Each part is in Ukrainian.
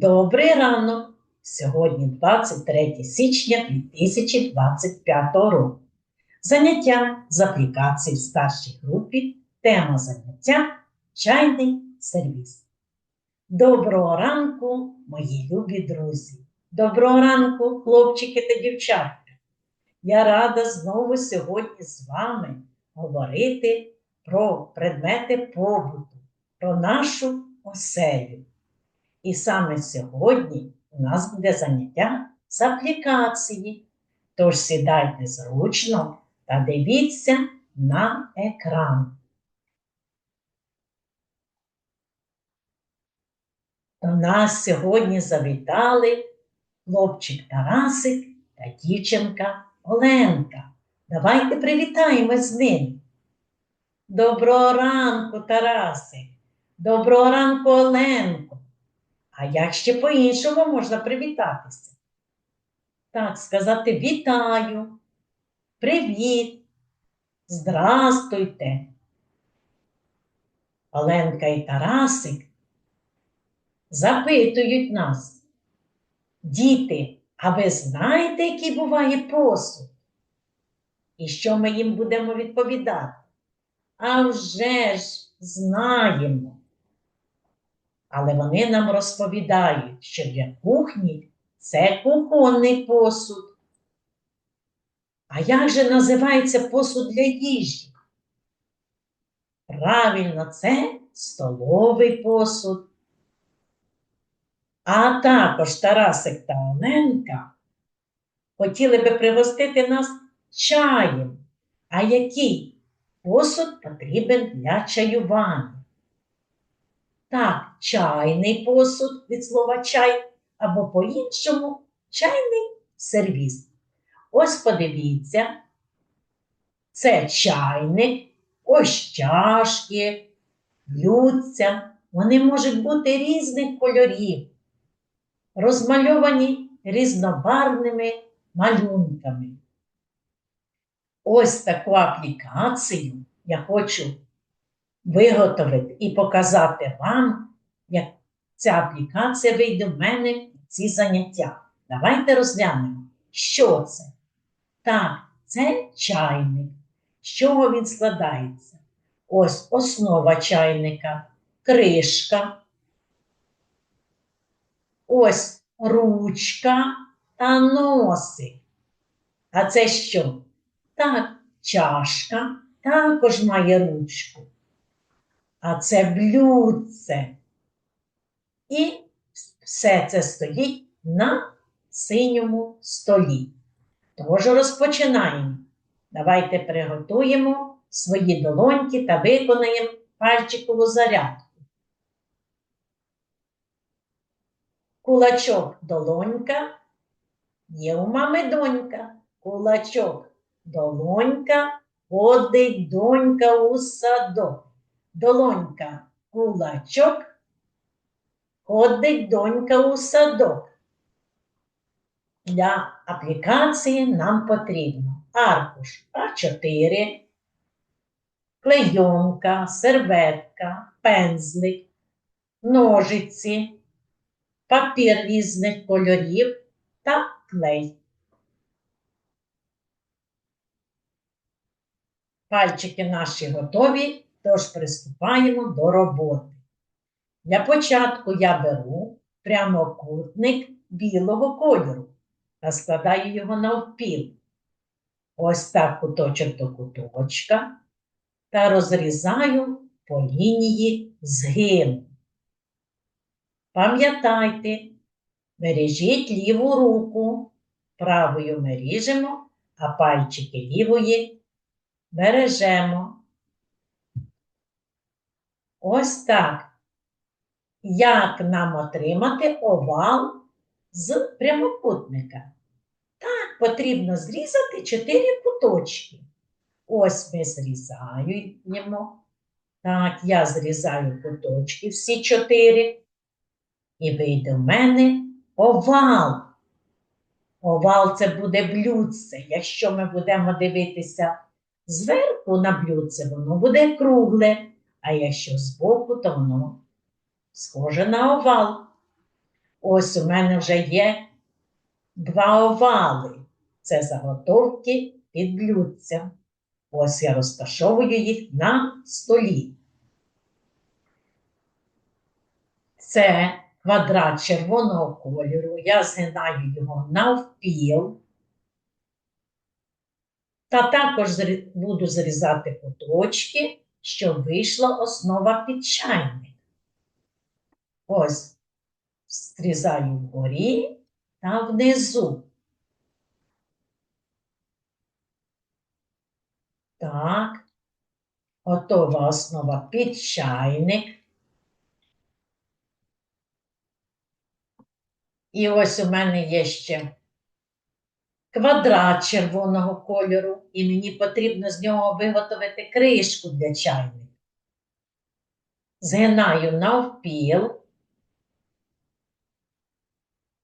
Добрий ранок! Сьогодні 23 січня 2025 року. Заняття з аплікації в старшій групі. Тема заняття чайний сервіс. Доброго ранку, мої любі друзі! Доброго ранку, хлопчики та дівчатка! Я рада знову сьогодні з вами говорити про предмети побуту, про нашу оселю. І саме сьогодні у нас буде заняття з аплікації. Тож сідайте зручно та дивіться на екран. До нас сьогодні завітали хлопчик Тарасик та дівчинка Оленка. Давайте привітаємо з ним. Доброго ранку, Тарасик! Доброго ранку, Оленко! А як ще по-іншому можна привітатися? Так, сказати вітаю, привіт, здрастуйте. Оленка і Тарасик запитують нас. Діти, а ви знаєте, який буває посуд? І що ми їм будемо відповідати? А вже ж знаємо. Але вони нам розповідають, що для кухні це кухонний посуд. А як же називається посуд для їжі? Правильно, це столовий посуд. А також Тарасик та Оленка хотіли би пригостити нас чаєм. А який посуд потрібен для чаювання? Так, чайний посуд від слова чай, або по-іншому чайний сервіс. Ось подивіться, це чайник, ось чашки, блюдця. Вони можуть бути різних кольорів, розмальовані різнобарвними малюнками. Ось таку аплікацію я хочу виготовити і показати вам, як ця аплікація вийде в мене в ці заняття. Давайте розглянемо, що це. Так, це чайник. З чого він складається? Ось основа чайника, кришка. Ось ручка та носик. А це що? Так, чашка також має ручку а це блюдце. І все це стоїть на синьому столі. Тож розпочинаємо. Давайте приготуємо свої долоньки та виконаємо пальчикову зарядку. Кулачок долонька. Є у мами донька. Кулачок долонька, ходить донька у садок долонька кулачок, ходить донька у садок. Для аплікації нам потрібно аркуш А4, клейонка, серветка, пензлик, ножиці, папір різних кольорів та клей. Пальчики наші готові Тож приступаємо до роботи. Для початку я беру прямокутник білого кольору та складаю його навпіл. Ось так куточок до куточка та розрізаю по лінії згину. Пам'ятайте, бережіть ліву руку, правою ми ріжемо, а пальчики лівої бережемо. Ось так. Як нам отримати овал з прямокутника? Так, потрібно зрізати чотири куточки. Ось ми зрізаємо. Так, я зрізаю куточки всі чотири. І вийде в мене овал. Овал це буде блюдце. Якщо ми будемо дивитися зверху на блюдце, воно буде кругле а якщо збоку, то воно схоже на овал. Ось у мене вже є два овали. Це заготовки під блюдця. Ось я розташовую їх на столі. Це квадрат червоного кольору. Я згинаю його навпіл. Та також буду зрізати куточки, щоб вийшла основа під чайник. Ось зрізаю вгорі та внизу. Так, готова основа під чайник. І ось у мене є ще квадрат червоного кольору, і мені потрібно з нього виготовити кришку для чайника. Згинаю навпіл.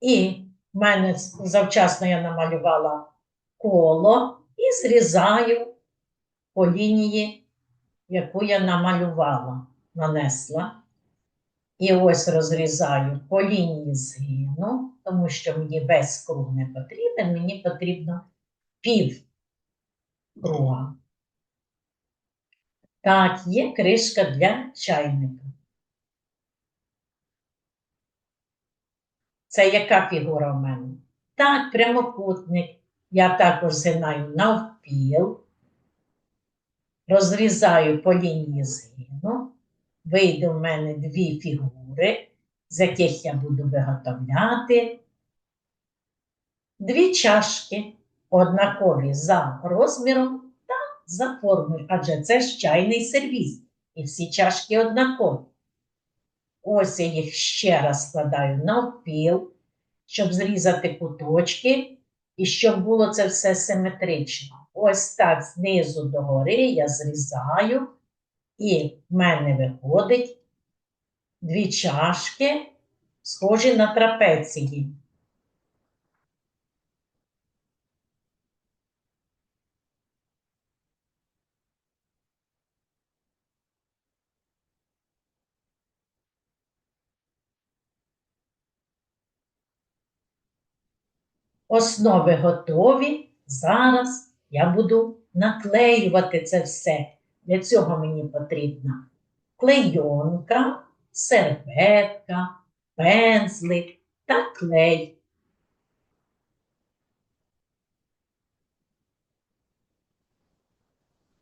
І в мене завчасно я намалювала коло і зрізаю по лінії, яку я намалювала, нанесла. І ось розрізаю по лінії згину, тому що мені весь круг не потрібен, мені потрібно пів круга. Так, є кришка для чайника. Це яка фігура в мене? Так, прямокутник. Я також згинаю навпіл, розрізаю по лінії згину. Вийде в мене дві фігури, з яких я буду виготовляти дві чашки, однакові за розміром та за формою, адже це ж чайний сервіз, і всі чашки однакові. Ось я їх ще раз складаю навпіл, щоб зрізати куточки і щоб було це все симетрично. Ось так знизу до гори я зрізаю, і в мене виходить дві чашки, схожі на трапеції. Основи готові. Зараз я буду наклеювати це все. Для цього мені потрібна клейонка, серветка, пензлик та клей.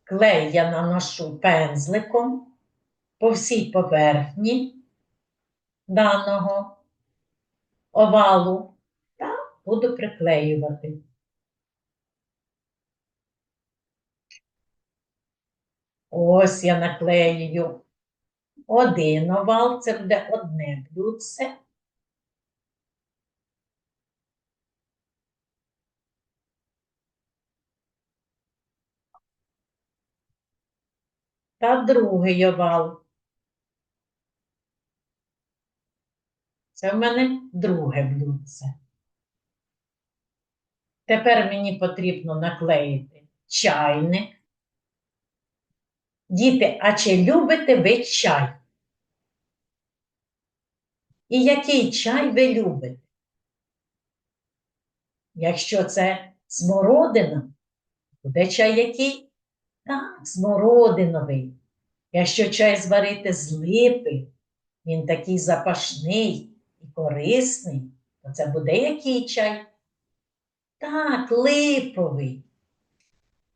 Клей я наношу пензликом по всій поверхні даного овалу та буду приклеювати. Ось я наклеюю один овал, це буде одне блюдце. Та другий овал. Це в мене друге блюдце. Тепер мені потрібно наклеїти чайник. Діти, а чи любите ви чай? І який чай ви любите? Якщо це смородина, буде чай який? Так, смородиновий. Якщо чай зварити з липи, він такий запашний і корисний, то це буде який чай? Так, липовий.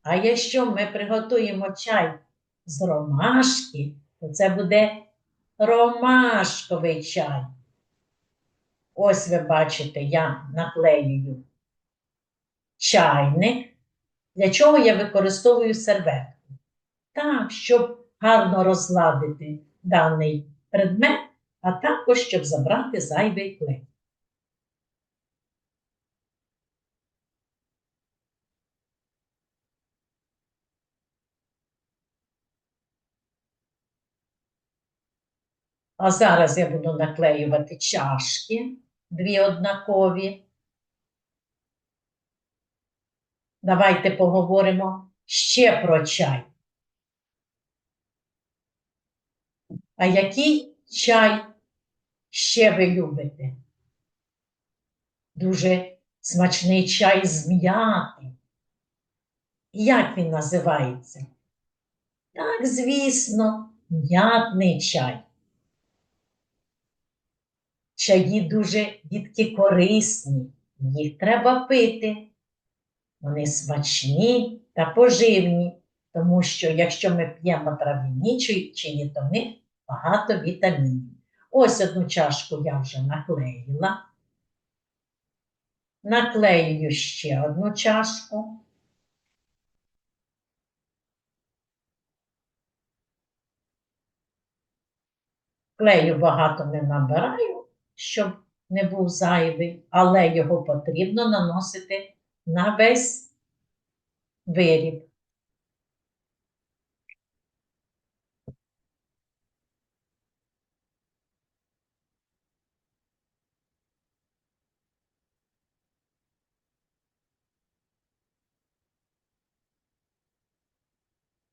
А якщо ми приготуємо чай з ромашки, то це буде ромашковий чай. Ось ви бачите, я наклеюю чайник. Для чого я використовую серветку? Так, щоб гарно розгладити даний предмет, а також щоб забрати зайвий клей. А зараз я буду наклеювати чашки, дві однакові. Давайте поговоримо ще про чай. А який чай ще ви любите? дуже смачний чай з м'яти. Як він називається? Так, звісно, м'ятний чай. Чаї дуже дітки корисні, їх треба пити. Вони смачні та поживні, тому що якщо ми п'ємо трав'яні чаї, то в них багато вітамінів. Ось одну чашку я вже наклеїла. Наклеюю ще одну чашку. Клею багато не набираю, щоб не був зайвий, але його потрібно наносити на весь виріб.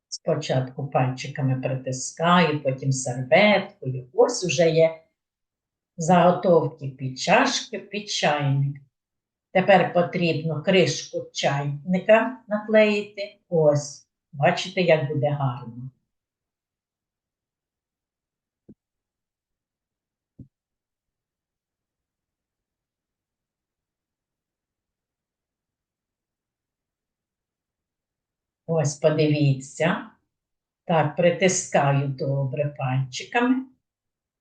Спочатку пальчиками притискаю, потім серветкою. Ось уже є заготовки під чашки, під чайник. Тепер потрібно кришку чайника наклеїти. Ось, бачите, як буде гарно. Ось, подивіться. Так, притискаю добре пальчиками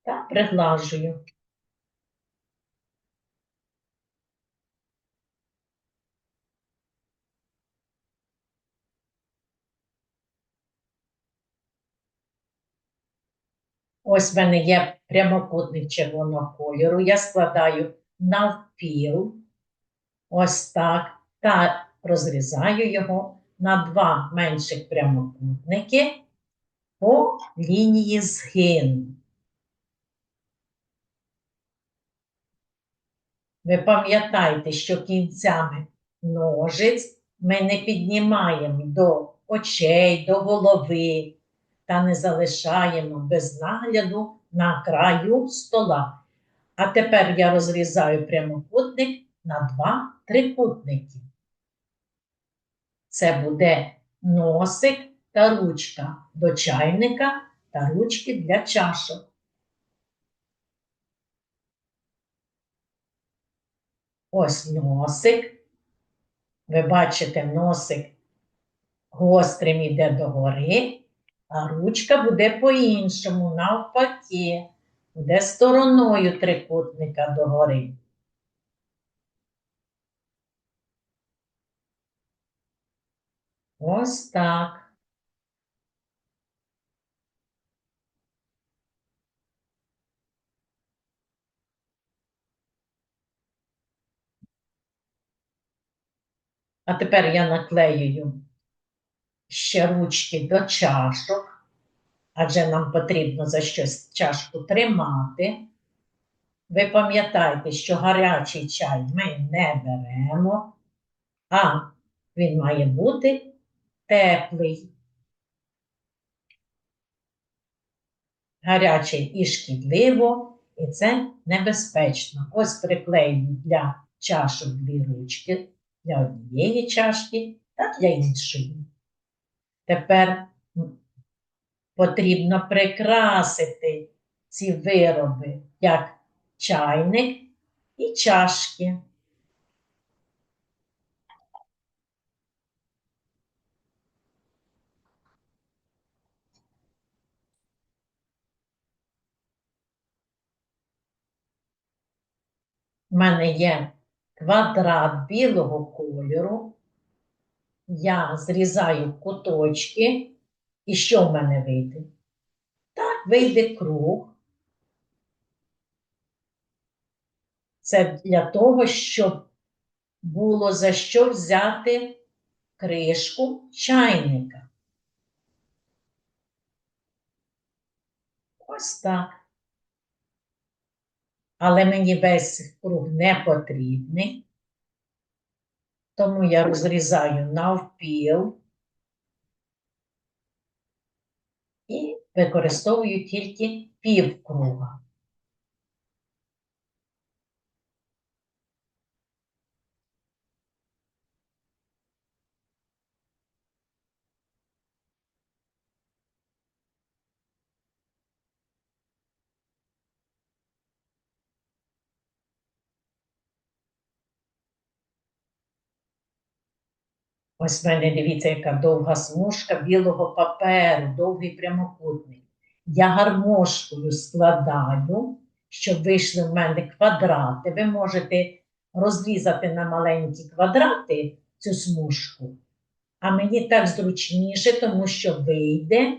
та приглажую. Ось в мене є прямокутник червоного кольору. Я складаю навпіл, ось так, та розрізаю його на два менших прямокутники по лінії згину. Ви пам'ятаєте, що кінцями ножиць ми не піднімаємо до очей, до голови та не залишаємо без нагляду на краю стола. А тепер я розрізаю прямокутник на два трикутники. Це буде носик та ручка до чайника та ручки для чашок. Ось носик. Ви бачите, носик гострим іде догори, а ручка буде по-іншому, навпаки, буде стороною трикутника догори. Ось так. А тепер я наклеюю ще ручки до чашок, адже нам потрібно за щось чашку тримати. Ви пам'ятаєте, що гарячий чай ми не беремо, а він має бути теплий. Гарячий і шкідливо, і це небезпечно. Ось приклею для чашок дві ручки для однієї чашки та для іншої. Тепер потрібно прикрасити ці вироби, як чайник і чашки. У мене є квадрат білого кольору. Я зрізаю куточки. І що в мене вийде? Так, вийде круг. Це для того, щоб було за що взяти кришку чайника. Ось так. Але мені весь круг не потрібний, тому я розрізаю навпіл і використовую тільки пів круга. Ось в мене дивіться, яка довга смужка білого паперу, довгий прямокутник. Я гармошкою складаю, щоб вийшли в мене квадрати. Ви можете розрізати на маленькі квадрати цю смужку. А мені так зручніше, тому що вийде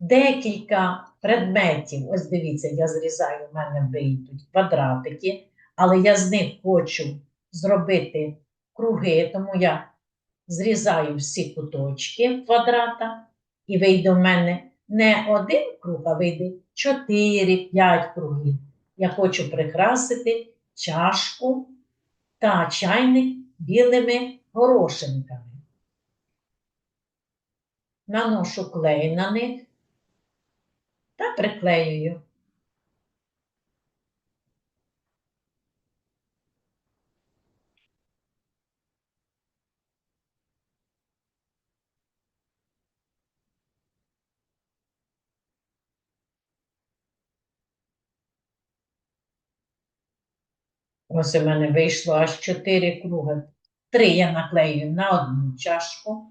декілька предметів. Ось дивіться, я зрізаю, в мене вийдуть квадратики, але я з них хочу зробити круги, тому я зрізаю всі куточки квадрата, і вийде в мене не один круг, а вийде 4-5 кругів. Я хочу прикрасити чашку та чайник білими горошинками. Наношу клей на них та приклеюю. Ось у мене вийшло аж 4 круги. Три я наклею на одну чашку,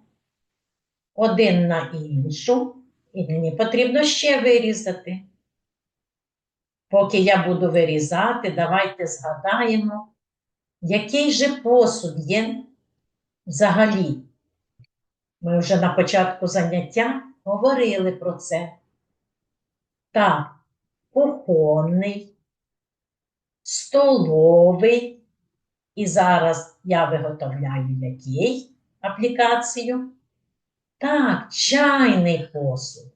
один на іншу, і мені потрібно ще вирізати. Поки я буду вирізати, давайте згадаємо, який же посуд є взагалі. Ми вже на початку заняття говорили про це. Так, кухонний, столовий, і зараз я виготовляю який аплікацію? Так, чайний посуд.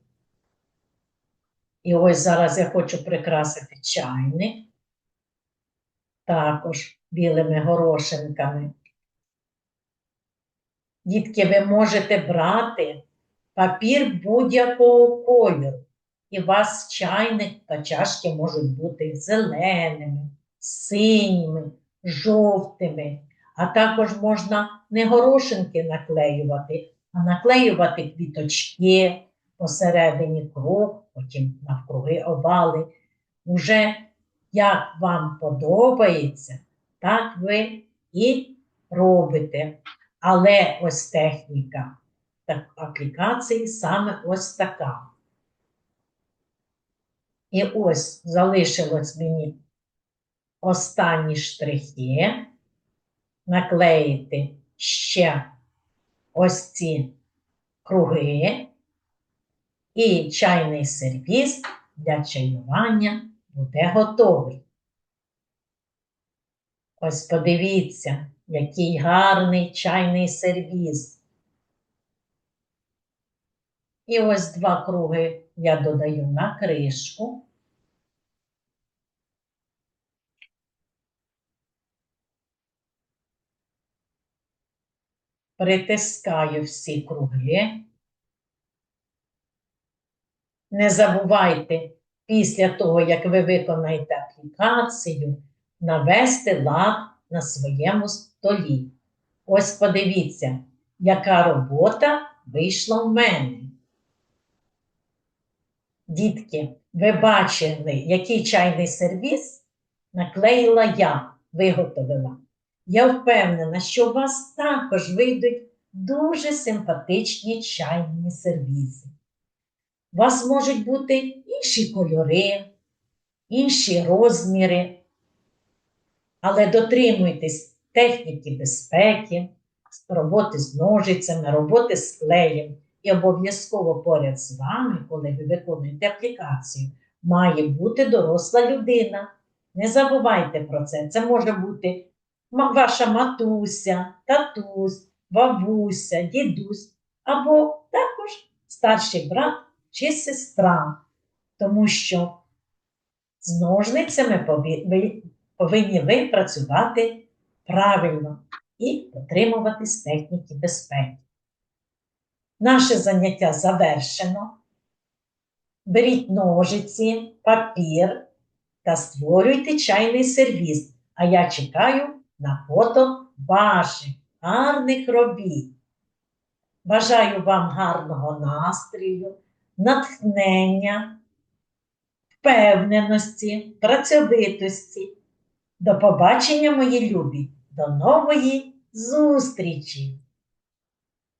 І ось зараз я хочу прикрасити чайник, також білими горошинками. Дітки, ви можете брати папір будь-якого кольору. І у вас чайник та чашки можуть бути зеленими, синіми, жовтими. А також можна не горошинки наклеювати, а наклеювати квіточки посередині круг, потім навкруги овали. Уже як вам подобається, так ви і робите. Але ось техніка так, аплікації саме ось така. І ось залишилось мені останні штрихи, наклеїти ще ось ці круги, і чайний сервіз для чаювання буде готовий. Ось подивіться, який гарний чайний сервіз. І ось два круги я додаю на кришку. Притискаю всі круги. Не забувайте після того, як ви виконаєте аплікацію, навести лад на своєму столі. Ось подивіться, яка робота вийшла в мене. Дітки, ви бачили, який чайний сервіс наклеїла я, виготовила. Я впевнена, що у вас також вийдуть дуже симпатичні чайні сервізи. У вас можуть бути інші кольори, інші розміри, але дотримуйтесь техніки безпеки, роботи з ножицями, роботи з клеєм. І обов'язково поряд з вами, коли ви виконуєте аплікацію, має бути доросла людина. Не забувайте про це. Це може бути ваша матуся, татусь, бабуся, дідусь, або також старший брат чи сестра. Тому що з ножницями повинні ви працювати правильно і дотримуватись техніки безпеки. Наше заняття завершено. Беріть ножиці, папір та створюйте чайний сервіс. А я чекаю на фото ваших гарних робіт. Бажаю вам гарного настрою, натхнення, впевненості, працьовитості. До побачення, мої любі, до нової зустрічі!